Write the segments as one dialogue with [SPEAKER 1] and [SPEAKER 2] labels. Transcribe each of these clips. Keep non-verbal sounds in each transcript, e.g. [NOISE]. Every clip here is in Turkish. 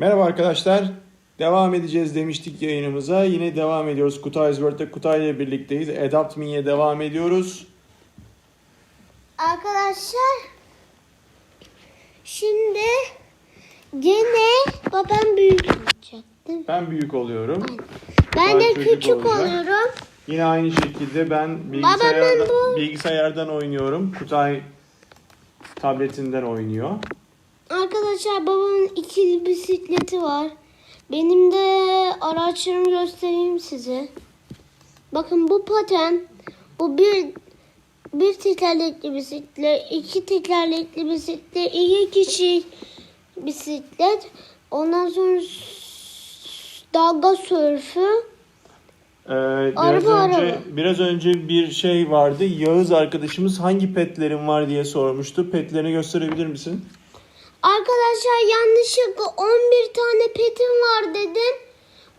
[SPEAKER 1] Merhaba arkadaşlar. Devam edeceğiz demiştik yayınımıza. Yine devam ediyoruz. Kutay World'de Kutay ile birlikteyiz. Adapt Me'ye devam ediyoruz.
[SPEAKER 2] Arkadaşlar şimdi gene babam büyük olacak değil mi?
[SPEAKER 1] Ben büyük oluyorum.
[SPEAKER 2] Ben
[SPEAKER 1] Ben
[SPEAKER 2] de küçük
[SPEAKER 1] olacak.
[SPEAKER 2] oluyorum.
[SPEAKER 1] Yine aynı şekilde ben bilgisayardan,
[SPEAKER 2] bu-
[SPEAKER 1] bilgisayardan oynuyorum. Kutay tabletinden oynuyor.
[SPEAKER 2] Arkadaşlar babamın ikili bisikleti var. Benim de araçlarımı göstereyim size. Bakın bu paten, bu bir bir tekerlekli bisiklet, iki tekerlekli bisiklet, iki kişi bisiklet. Ondan sonra dalga sörfü.
[SPEAKER 1] Ee, biraz
[SPEAKER 2] Araba,
[SPEAKER 1] önce
[SPEAKER 2] araba.
[SPEAKER 1] biraz önce bir şey vardı. Yağız arkadaşımız hangi petlerin var diye sormuştu. Petlerini gösterebilir misin?
[SPEAKER 2] Arkadaşlar yanlışlıkla 11 tane petim var dedim.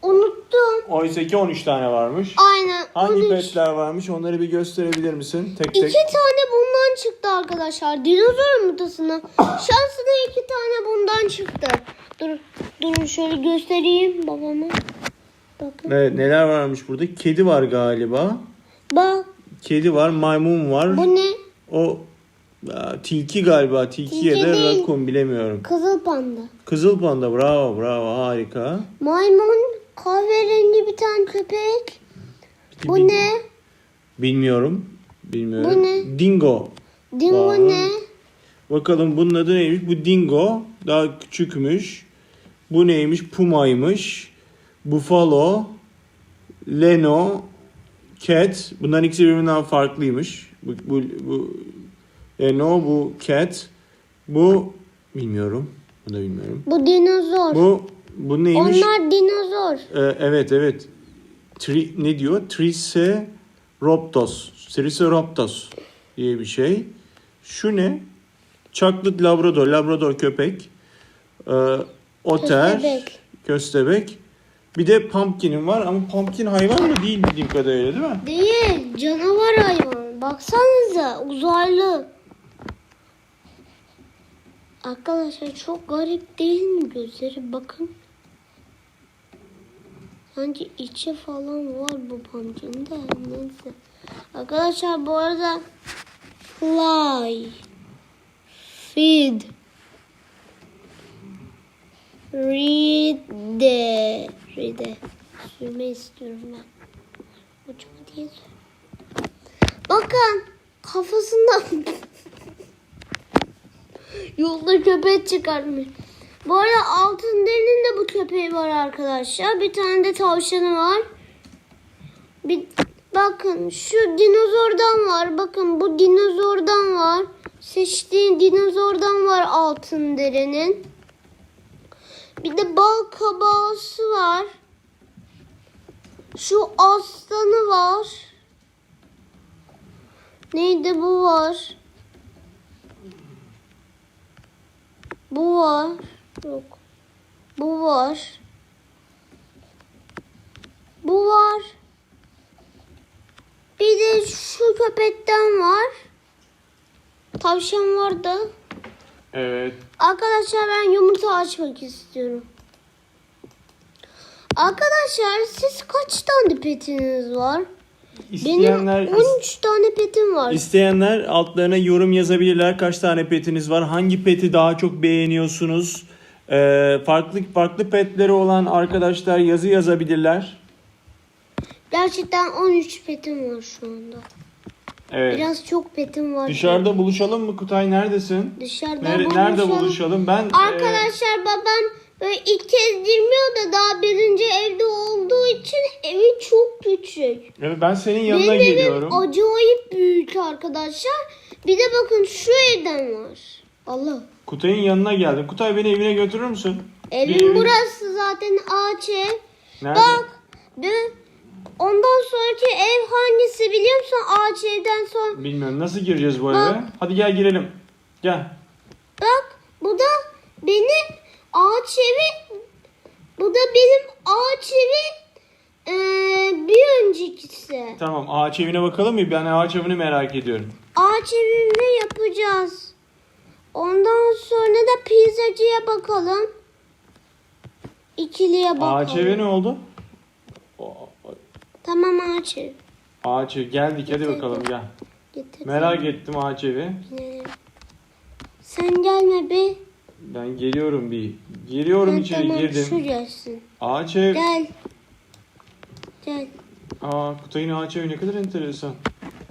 [SPEAKER 2] Unuttum.
[SPEAKER 1] Oysa ki 13 tane varmış.
[SPEAKER 2] Aynen.
[SPEAKER 1] Hangi
[SPEAKER 2] 13.
[SPEAKER 1] petler varmış? Onları bir gösterebilir misin? Tek tek.
[SPEAKER 2] İki tane bundan çıktı arkadaşlar. Dinozor mutasına. [COUGHS] Şansına iki tane bundan çıktı. Dur, durun şöyle göstereyim babama. Bakın.
[SPEAKER 1] Evet, neler varmış burada? Kedi var galiba.
[SPEAKER 2] Bak
[SPEAKER 1] Kedi var, maymun var.
[SPEAKER 2] bu ne?
[SPEAKER 1] O aa, tilki galiba. Tilki, ya da
[SPEAKER 2] değil.
[SPEAKER 1] rakun bilemiyorum.
[SPEAKER 2] Kızıl panda.
[SPEAKER 1] Kızıl panda bravo bravo harika.
[SPEAKER 2] Maymun kahverengi bir tane köpek. Bu
[SPEAKER 1] Bil-
[SPEAKER 2] ne?
[SPEAKER 1] Bilmiyorum. Bilmiyorum.
[SPEAKER 2] Bu ne?
[SPEAKER 1] Dingo.
[SPEAKER 2] Dingo
[SPEAKER 1] Vay.
[SPEAKER 2] ne?
[SPEAKER 1] Bakalım bunun adı neymiş? Bu dingo. Daha küçükmüş. Bu neymiş? Puma'ymış. Buffalo. Leno. Cat. Bunların ikisi birbirinden farklıymış. Bu, bu, bu Leno, bu Cat. Bu bilmiyorum. Bunu da bilmiyorum.
[SPEAKER 2] Bu dinozor.
[SPEAKER 1] Bu bu neymiş?
[SPEAKER 2] Onlar dinozor.
[SPEAKER 1] Ee, evet evet. Tri, ne diyor? Triceratops. Triceratops diye bir şey. Şu ne? Chocolate Labrador. Labrador köpek. Ee, oter.
[SPEAKER 2] Köstebek.
[SPEAKER 1] Köstebek. Bir de pumpkin'im var ama pumpkin hayvan mı değil bildiğim kadarıyla değil mi?
[SPEAKER 2] Değil. Canavar hayvan. Baksanıza uzaylı. Arkadaşlar çok garip değil mi gözleri? Bakın. Sanki içi falan var bu pumpkin'de. Neyse. Arkadaşlar bu arada fly feed read de read de sürme istiyorum ben. Uçma diye sür- Bakın kafasından [LAUGHS] yolda köpek çıkartmış. Bu arada altın derinin de bu köpeği var arkadaşlar. Bir tane de tavşanı var. Bir, bakın şu dinozordan var. Bakın bu dinozordan var. Seçtiğin dinozordan var altın derinin. Bir de bal kabağısı var. Şu aslanı var. Neydi bu var? Bu var. Yok. Bu var. Bu var. Bir de şu köpekten var. Tavşan var da.
[SPEAKER 1] Evet.
[SPEAKER 2] Arkadaşlar ben yumurta açmak istiyorum. Arkadaşlar siz kaç tane petiniz var?
[SPEAKER 1] İsteyenler,
[SPEAKER 2] Benim 13 tane petim var.
[SPEAKER 1] isteyenler altlarına yorum yazabilirler. Kaç tane petiniz var? Hangi peti daha çok beğeniyorsunuz? Ee, farklı farklı petleri olan arkadaşlar yazı yazabilirler.
[SPEAKER 2] Gerçekten 13 petim var şu anda.
[SPEAKER 1] Evet.
[SPEAKER 2] Biraz çok petim var.
[SPEAKER 1] Dışarıda buluşalım mı Kutay? Neredesin?
[SPEAKER 2] Dışarıda
[SPEAKER 1] Nere- nerede
[SPEAKER 2] buluşalım.
[SPEAKER 1] buluşalım? Ben e,
[SPEAKER 2] Arkadaşlar babam ilk kez girmiyor da daha birinci evde olduğu için evi çok küçük.
[SPEAKER 1] evet, ben senin yanına
[SPEAKER 2] Benim
[SPEAKER 1] geliyorum.
[SPEAKER 2] acayip büyük arkadaşlar. Bir de bakın şu evden var. Allah.
[SPEAKER 1] Kutay'ın yanına geldim. Kutay beni evine götürür müsün? Bir
[SPEAKER 2] Evim
[SPEAKER 1] evin-
[SPEAKER 2] burası zaten ağaç ev.
[SPEAKER 1] Nerede?
[SPEAKER 2] Bak. Bir, ondan sonraki ev hangisi biliyor musun? Ağaç evden sonra.
[SPEAKER 1] Bilmiyorum. Nasıl gireceğiz bu
[SPEAKER 2] Bak.
[SPEAKER 1] eve? Hadi gel girelim. Gel.
[SPEAKER 2] Bak benim ağaç evi. Bu da benim ağaç evi. Ee, bir öncekisi.
[SPEAKER 1] Tamam ağaç evine bakalım mı? Ben ağaç evini merak ediyorum.
[SPEAKER 2] Ağaç evini yapacağız. Ondan sonra da pizzacıya bakalım. ikiliye bakalım.
[SPEAKER 1] Ağaç eve ne oldu?
[SPEAKER 2] Tamam ağaç ev.
[SPEAKER 1] Ağaç ev geldik hadi
[SPEAKER 2] Getirdim.
[SPEAKER 1] bakalım gel.
[SPEAKER 2] Getir.
[SPEAKER 1] Merak ettim ağaç evi.
[SPEAKER 2] Binelim. Sen gelme be.
[SPEAKER 1] Ben geliyorum bir. Giriyorum
[SPEAKER 2] Ha,
[SPEAKER 1] içeri
[SPEAKER 2] tamam,
[SPEAKER 1] girdim.
[SPEAKER 2] Şu gelsin.
[SPEAKER 1] Ağaç ev.
[SPEAKER 2] Gel. Gel.
[SPEAKER 1] Aa Kutay'ın ağaç evi ne kadar enteresan.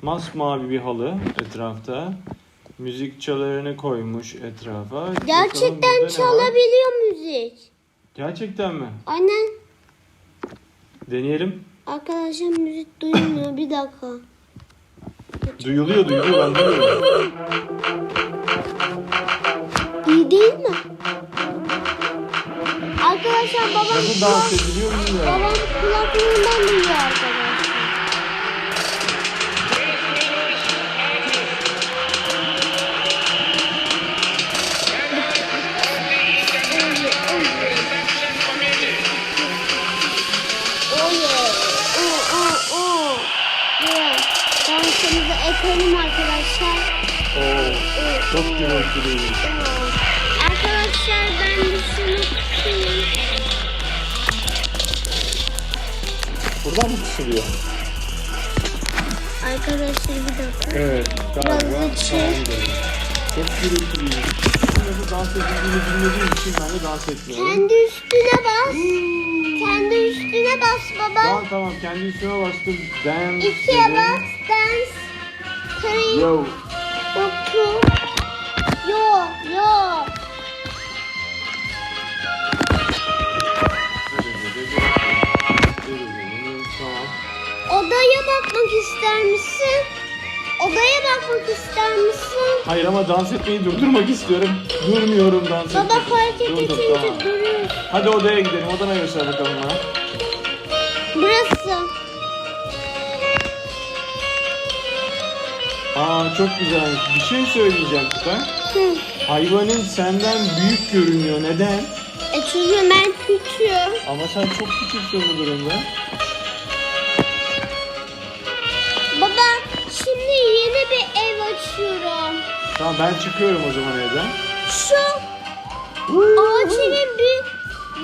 [SPEAKER 1] Masmavi bir halı etrafta. Müzik çalarını koymuş etrafa.
[SPEAKER 2] Gerçekten çalabiliyor müzik.
[SPEAKER 1] Gerçekten mi?
[SPEAKER 2] Aynen.
[SPEAKER 1] Deneyelim.
[SPEAKER 2] Arkadaşlar müzik duyulmuyor. Bir dakika.
[SPEAKER 1] Duyuluyor duyuluyor ben duyuyorum. [LAUGHS]
[SPEAKER 2] Değil mi? Arkadaşlar babam babam kulaklığından duyuyor arkadaşlar.
[SPEAKER 1] Çok gürültülüymüş. Nasıl dans edildiğini bilmediğim için ben de dans etmiyorum.
[SPEAKER 2] Kendi üstüne bas. Kendi üstüne bas baba.
[SPEAKER 1] Tamam tamam kendi üstüne bastım. Dance
[SPEAKER 2] İkiye
[SPEAKER 1] dedim.
[SPEAKER 2] bas. Dance. Three.
[SPEAKER 1] Yo.
[SPEAKER 2] Two. Yo yo. Odaya bakmak ister misin? Odaya bakmak ister misin?
[SPEAKER 1] Hayır ama dans etmeyi durdurmak istiyorum. Durmuyorum dans
[SPEAKER 2] Baba
[SPEAKER 1] etmeyi.
[SPEAKER 2] fark
[SPEAKER 1] Durdum,
[SPEAKER 2] edince
[SPEAKER 1] tamam.
[SPEAKER 2] duruyor.
[SPEAKER 1] Hadi odaya gidelim. Odana göster bakalım bana.
[SPEAKER 2] Burası.
[SPEAKER 1] Aa çok güzelmiş. Bir şey söyleyeceğim Kutay.
[SPEAKER 2] Hı.
[SPEAKER 1] Hayvanın senden büyük görünüyor. Neden?
[SPEAKER 2] E çünkü ben küçüğüm.
[SPEAKER 1] Ama sen çok küçüksün bu durumda.
[SPEAKER 2] Ev açıyorum.
[SPEAKER 1] Tamam ben çıkıyorum o zaman evden.
[SPEAKER 2] Şu ağaç evin bir,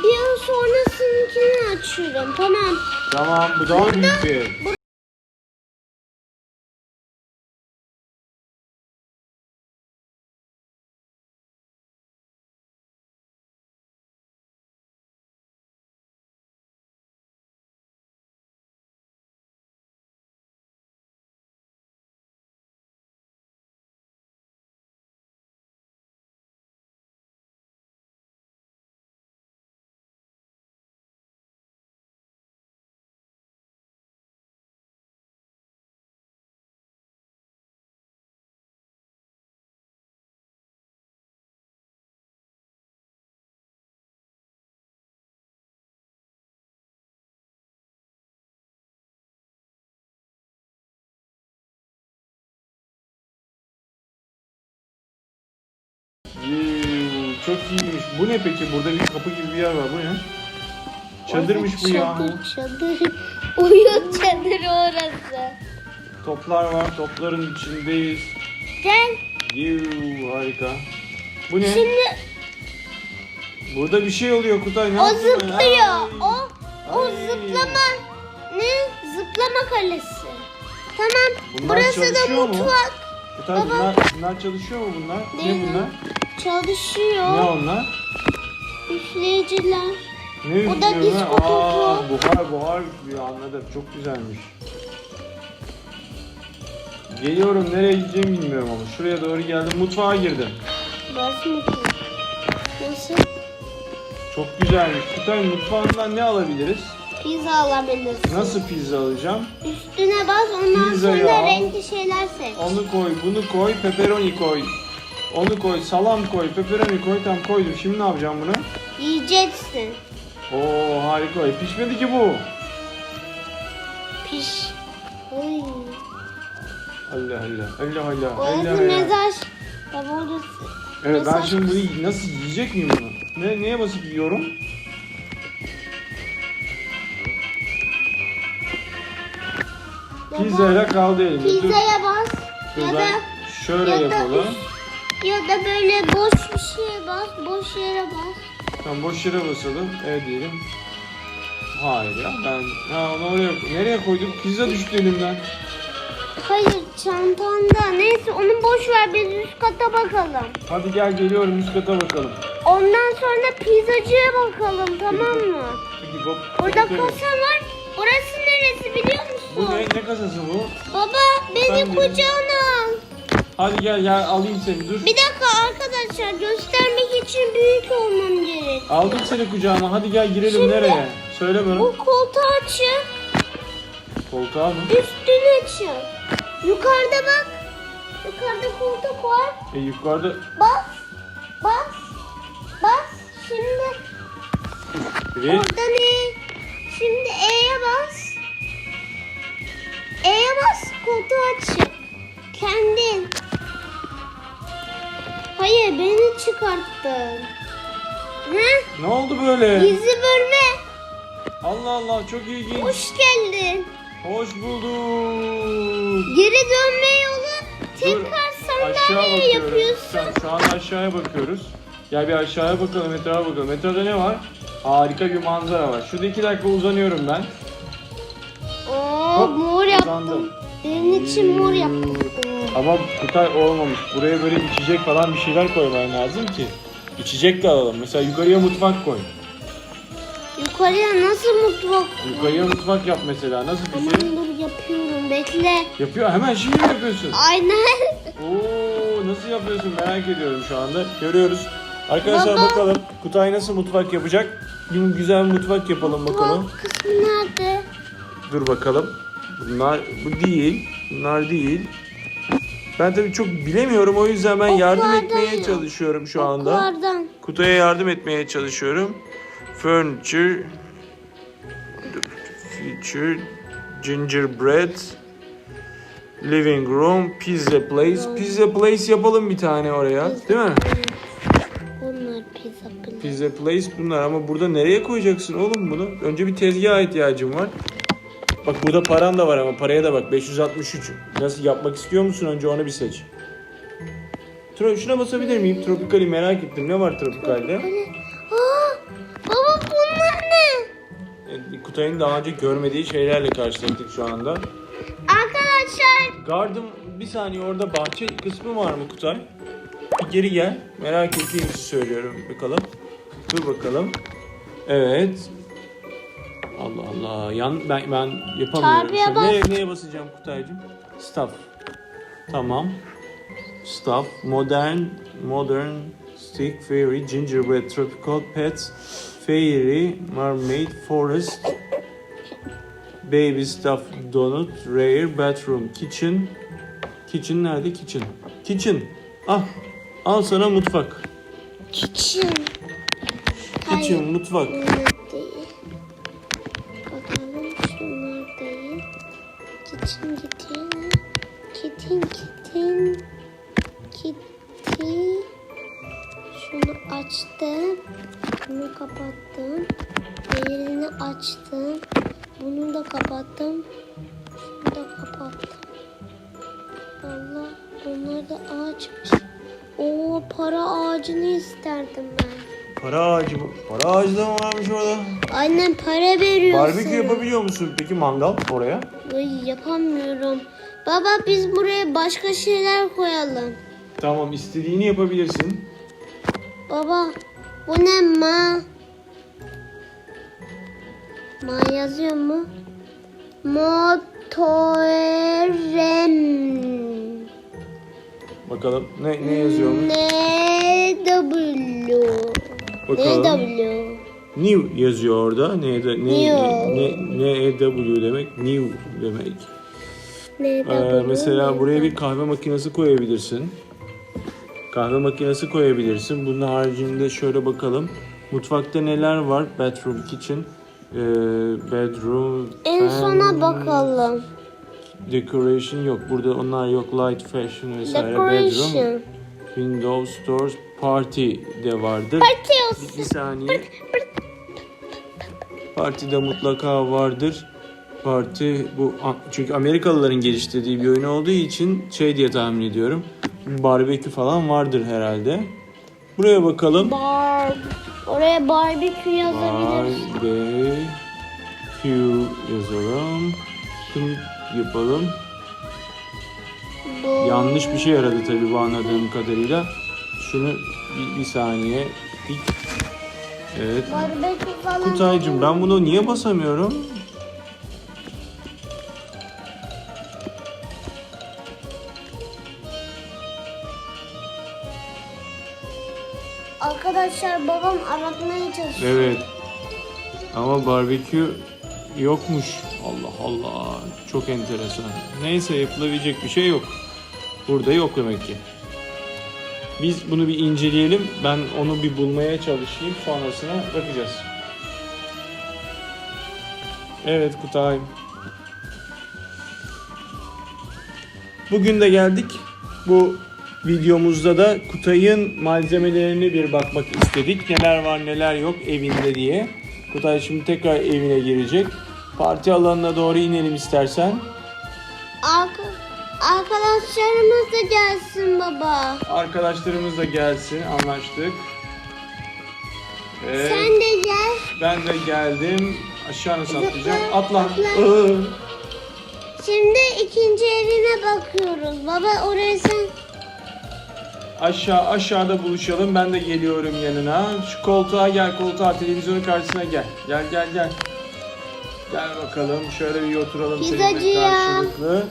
[SPEAKER 2] bir yıl sonrasınkini açıyorum. Tamam.
[SPEAKER 1] Tamam bu daha büyük bir ev. Yuu, Çok iyiymiş. Bu ne peki? Burada bir kapı gibi bir yer var. Bu ne? Çadırmış bu ya.
[SPEAKER 2] Çadır çadır. [LAUGHS] Uyut çadırı orası.
[SPEAKER 1] Toplar var. Topların içindeyiz.
[SPEAKER 2] Gel.
[SPEAKER 1] Yuu, harika. Bu ne?
[SPEAKER 2] Şimdi
[SPEAKER 1] Burada bir şey oluyor Kutay. Ne
[SPEAKER 2] o
[SPEAKER 1] yaptın
[SPEAKER 2] zıplıyor.
[SPEAKER 1] Ay.
[SPEAKER 2] O o
[SPEAKER 1] Ay.
[SPEAKER 2] zıplama ne? Zıplama kalesi. Tamam.
[SPEAKER 1] Bunlar
[SPEAKER 2] Burası da
[SPEAKER 1] çalışıyor mu?
[SPEAKER 2] mutfak.
[SPEAKER 1] Kutay
[SPEAKER 2] Baba.
[SPEAKER 1] bunlar, bunlar çalışıyor mu bunlar? Ne
[SPEAKER 2] mi?
[SPEAKER 1] bunlar? Ne
[SPEAKER 2] Çalışıyor.
[SPEAKER 1] onlar?
[SPEAKER 2] Üfleyiciler.
[SPEAKER 1] Ne
[SPEAKER 2] O da
[SPEAKER 1] üflüyor lan? Aa, buhar buhar üflüyor anladım. Çok güzelmiş. Geliyorum nereye gideceğimi bilmiyorum ama şuraya doğru geldim mutfağa girdim.
[SPEAKER 2] Burası mutfak. Nasıl?
[SPEAKER 1] Çok güzelmiş. Kutay mutfağından ne alabiliriz?
[SPEAKER 2] Pizza alabilirsin.
[SPEAKER 1] Nasıl pizza alacağım?
[SPEAKER 2] Üstüne bas ondan
[SPEAKER 1] Pizzayı
[SPEAKER 2] sonra
[SPEAKER 1] al.
[SPEAKER 2] renkli şeyler seç.
[SPEAKER 1] Onu koy, bunu koy, pepperoni koy. Onu koy, salam koy, pepperoni koy. Tam koydum. Şimdi ne yapacağım bunu?
[SPEAKER 2] Yiyeceksin.
[SPEAKER 1] Oo harika. E, pişmedi ki bu.
[SPEAKER 2] Piş. Oy.
[SPEAKER 1] Allah Allah. Allah Allah. Allah
[SPEAKER 2] Orası
[SPEAKER 1] Allah.
[SPEAKER 2] mezar. Baba orası.
[SPEAKER 1] Evet ben şimdi bunu nasıl yiyecek miyim bunu? Ne, neye basıp yiyorum? Pizzayla kaldı elimde. Dur,
[SPEAKER 2] Pizzaya bas. Ya da
[SPEAKER 1] şuradan şöyle
[SPEAKER 2] ya da
[SPEAKER 1] yapalım.
[SPEAKER 2] ya da böyle boş bir şeye bas. Boş yere bas.
[SPEAKER 1] Tamam boş yere basalım. Evet diyelim. Hayır ya ben ha, onu oraya nereye koyduk? Pizza düştü elimden.
[SPEAKER 2] Hayır çantanda. Neyse onu boş ver biz üst kata bakalım.
[SPEAKER 1] Hadi gel geliyorum üst kata bakalım.
[SPEAKER 2] Ondan sonra pizzacıya bakalım tamam mı?
[SPEAKER 1] Peki hop. Evet.
[SPEAKER 2] kasa var. Orası neresi biliyor
[SPEAKER 1] Bu ne? Ne kasası bu?
[SPEAKER 2] Baba beni
[SPEAKER 1] Ben de-
[SPEAKER 2] kucağına al.
[SPEAKER 1] Hadi gel gel alayım seni dur.
[SPEAKER 2] Bir dakika arkadaşlar göstermek için büyük olmam gerek.
[SPEAKER 1] Aldım seni kucağıma. Hadi gel girelim
[SPEAKER 2] Şimdi-
[SPEAKER 1] nereye? Söyle bana.
[SPEAKER 2] Bu koltuğu açın.
[SPEAKER 1] Koltuğa mı?
[SPEAKER 2] Üstünü açın. Yukarıda bak. Yukarıda koltuk var.
[SPEAKER 1] E yukarıda
[SPEAKER 2] Bas. Bas. Bas. Şimdi
[SPEAKER 1] bir.
[SPEAKER 2] orada ne? Şimdi E'ye bas. E'ye bas. Açın. Kendin. Hayır beni çıkarttın. He?
[SPEAKER 1] Ne oldu böyle?
[SPEAKER 2] Gizli bölme.
[SPEAKER 1] Allah Allah çok ilginç.
[SPEAKER 2] Hoş geldin.
[SPEAKER 1] Hoş bulduk.
[SPEAKER 2] Geri dönme yolu tekrar sandalye yapıyorsun.
[SPEAKER 1] Tamam, şu an aşağıya bakıyoruz. Gel bir aşağıya bakalım, etrafa bakalım. Etrafta ne var? Harika bir manzara var. Şurada iki dakika uzanıyorum ben.
[SPEAKER 2] Yaptım. Benim için mor yaptım.
[SPEAKER 1] Ama Kutay olmamış. Buraya böyle içecek falan bir şeyler koyman lazım ki. İçecek de alalım. Mesela yukarıya mutfak koy.
[SPEAKER 2] Yukarıya nasıl mutfak?
[SPEAKER 1] Yukarıya mutfak yap mesela. Nasıl
[SPEAKER 2] Aman
[SPEAKER 1] fikir?
[SPEAKER 2] dur yapıyorum bekle.
[SPEAKER 1] Yapıyor. Hemen şimdi mi yapıyorsun?
[SPEAKER 2] Aynen.
[SPEAKER 1] Oo nasıl yapıyorsun merak ediyorum şu anda. Görüyoruz. Arkadaşlar
[SPEAKER 2] Baba.
[SPEAKER 1] bakalım Kutay nasıl mutfak yapacak? Bir güzel bir mutfak yapalım bakalım.
[SPEAKER 2] Mutfak kısmı nerede?
[SPEAKER 1] Dur bakalım. Bunlar bu değil. Bunlar değil. Ben tabii çok bilemiyorum o yüzden ben yardım
[SPEAKER 2] Oklardan
[SPEAKER 1] etmeye çalışıyorum şu anda.
[SPEAKER 2] Oklardan.
[SPEAKER 1] Kutay'a yardım etmeye çalışıyorum. Furniture Feature Gingerbread Living room, pizza place. Pizza place yapalım bir tane oraya. Değil mi?
[SPEAKER 2] Pizza pizza.
[SPEAKER 1] Pizza place bunlar ama burada nereye koyacaksın oğlum bunu? Önce bir tezgaha ihtiyacım var. Bak burada paran da var ama paraya da bak 563. Nasıl yapmak istiyor musun? Önce onu bir seç. Tro şuna basabilir miyim? Tropicali merak ettim. Ne var Tropical'de?
[SPEAKER 2] Aa, baba bunlar ne?
[SPEAKER 1] E, Kutay'ın daha önce görmediği şeylerle karşılaştık şu anda.
[SPEAKER 2] Arkadaşlar
[SPEAKER 1] Garden bir saniye orada bahçe kısmı var mı Kutay? Bir geri gel. Merak ettiğim için söylüyorum bakalım. Dur bakalım. Evet. Allah Allah. Yan ben ben yapamıyorum.
[SPEAKER 2] Çarpıya bas.
[SPEAKER 1] Neye, neye basacağım Kutaycığım? Stuff. Tamam. Stuff. Modern modern stick fairy gingerbread tropical pets fairy mermaid forest Baby stuff donut, rare, bathroom, kitchen. Kitchen nerede? Kitchen. Kitchen. Ah. Al sana mutfak.
[SPEAKER 2] kitchen.
[SPEAKER 1] Kitchen, mutfak.
[SPEAKER 2] Kitchen. Kitchen kitchen. Kitty. Şunu açtım. Bunu kapattım. Diğerini açtım. Bunu da kapattım. Şunu da kapattım. Allah bunlar da ağaçmış. Oo para ağacını isterdim ben.
[SPEAKER 1] Para ağacı mı? Para ağacı da mı varmış orada?
[SPEAKER 2] Annem para veriyor
[SPEAKER 1] Barbekü yapabiliyor musun peki mangal oraya?
[SPEAKER 2] Ay, yapamıyorum. Baba biz buraya başka şeyler koyalım.
[SPEAKER 1] Tamam istediğini yapabilirsin.
[SPEAKER 2] Baba bu ne ma? Ma yazıyor mu? Motorem.
[SPEAKER 1] Bakalım ne ne yazıyormuş?
[SPEAKER 2] Ne W.
[SPEAKER 1] Bakalım.
[SPEAKER 2] Ne W.
[SPEAKER 1] New yazıyor orada. Ne ne ne ne E W demek? New demek. Ee,
[SPEAKER 2] W.
[SPEAKER 1] mesela buraya bir kahve makinesi koyabilirsin. Kahve makinesi koyabilirsin. Bunun haricinde şöyle bakalım. Mutfakta neler var? Bathroom, kitchen, ee, bedroom,
[SPEAKER 2] En sona bakalım.
[SPEAKER 1] Decoration yok. Burada onlar yok. Light, fashion vesaire. Bedroom,
[SPEAKER 2] Decoration.
[SPEAKER 1] Windows, stores, party de vardır.
[SPEAKER 2] Parti olsun.
[SPEAKER 1] bir saniye. Partide mutlaka vardır. Parti bu çünkü Amerikalıların geliştirdiği bir oyun olduğu için şey diye tahmin ediyorum. Barbekü falan vardır herhalde. Buraya bakalım.
[SPEAKER 2] Bar. Oraya barbekü yazabiliriz.
[SPEAKER 1] Barbecue yazalım. Şunu yapalım. Yanlış bir şey aradı tabii bu anladığım kadarıyla. Şunu bir, bir saniye. Bir... Evet.
[SPEAKER 2] Barbekü falan.
[SPEAKER 1] Kutaycığım ben bunu niye basamıyorum?
[SPEAKER 2] Arkadaşlar babam aratmaya çalışıyor.
[SPEAKER 1] Evet. Ama barbekü yokmuş. Allah Allah. Çok enteresan. Neyse yapılabilecek bir şey yok. Burada yok demek ki. Biz bunu bir inceleyelim. Ben onu bir bulmaya çalışayım. Sonrasına bakacağız. Evet Kutay. Bugün de geldik. Bu videomuzda da Kutay'ın malzemelerini bir bakmak istedik. Neler var neler yok evinde diye. Kutay şimdi tekrar evine girecek. Parti alanına doğru inelim istersen.
[SPEAKER 2] Arka- arkadaşlarımız da gelsin baba.
[SPEAKER 1] Arkadaşlarımız da gelsin anlaştık. Evet,
[SPEAKER 2] Sen de gel.
[SPEAKER 1] ben de geldim. Aşağı nasıl atlayacağım? Atla.
[SPEAKER 2] atla.
[SPEAKER 1] Iı.
[SPEAKER 2] Şimdi ikinci evine bakıyoruz. Baba oraya sen
[SPEAKER 1] Aşağı aşağıda buluşalım. Ben de geliyorum yanına. Şu koltuğa gel koltuğa televizyonun karşısına gel. Gel gel gel. Gel bakalım şöyle bir oturalım seninle
[SPEAKER 2] Pizzacıya.
[SPEAKER 1] karşılıklı.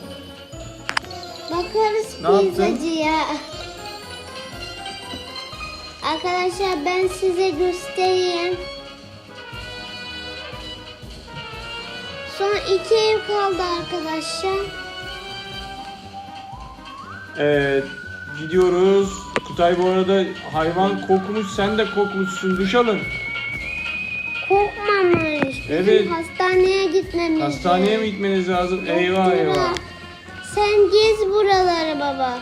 [SPEAKER 2] Bakarız
[SPEAKER 1] Ne yaptın?
[SPEAKER 2] pizzacıya. Arkadaşlar ben size göstereyim. Son iki ev kaldı arkadaşlar.
[SPEAKER 1] Evet gidiyoruz. Kutay bu arada hayvan kokmuş sen de kokmuşsun duş alın.
[SPEAKER 2] Korkmamış. Bizim
[SPEAKER 1] Evet.
[SPEAKER 2] hastaneye gitmemiz
[SPEAKER 1] Hastaneye mi gitmeniz lazım? Eyvah
[SPEAKER 2] Doktora,
[SPEAKER 1] eyvah.
[SPEAKER 2] Sen gez buraları baba.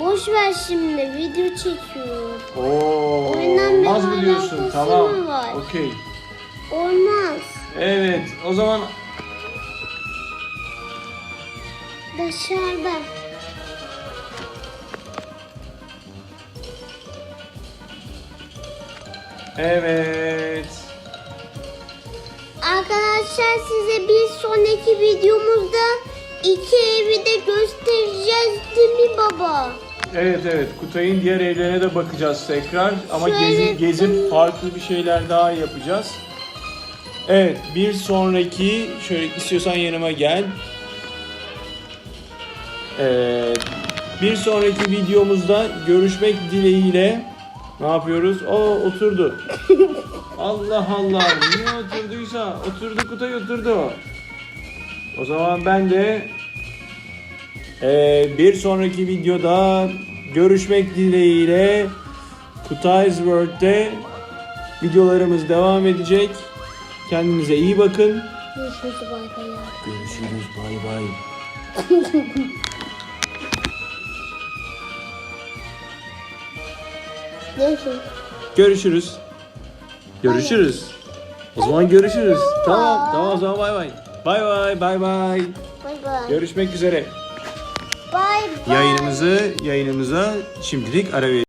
[SPEAKER 2] Boş ver şimdi video çekiyor.
[SPEAKER 1] Oo,
[SPEAKER 2] Oyundan
[SPEAKER 1] olmaz mı diyorsun? Tamam. Okey.
[SPEAKER 2] Olmaz.
[SPEAKER 1] Evet o zaman
[SPEAKER 2] Dışarıda.
[SPEAKER 1] evet.
[SPEAKER 2] Arkadaşlar size bir sonraki videomuzda iki evi de göstereceğiz değil mi baba?
[SPEAKER 1] Evet evet Kutay'ın diğer evlerine de bakacağız tekrar ama
[SPEAKER 2] Şöyle-
[SPEAKER 1] gezip gezip farklı bir şeyler daha yapacağız. Evet bir sonraki şöyle istiyorsan yanıma gel. Evet, bir sonraki videomuzda görüşmek dileğiyle ne yapıyoruz? O oturdu. [LAUGHS] Allah Allah niye oturduysa oturdu Kutay oturdu. O zaman ben de ee, bir sonraki videoda görüşmek dileğiyle Kutay's World'de videolarımız devam edecek. Kendinize iyi bakın.
[SPEAKER 2] Görüşürüz bay bay.
[SPEAKER 1] Görüşürüz. Bay bay.
[SPEAKER 2] Görüşürüz.
[SPEAKER 1] Görüşürüz. Görüşürüz. O zaman görüşürüz. Tamam. Tamam o zaman bay bay. Bay bay bay bay.
[SPEAKER 2] Bay bay.
[SPEAKER 1] Görüşmek üzere.
[SPEAKER 2] Bay bay.
[SPEAKER 1] Yayınımızı yayınımıza şimdilik ara.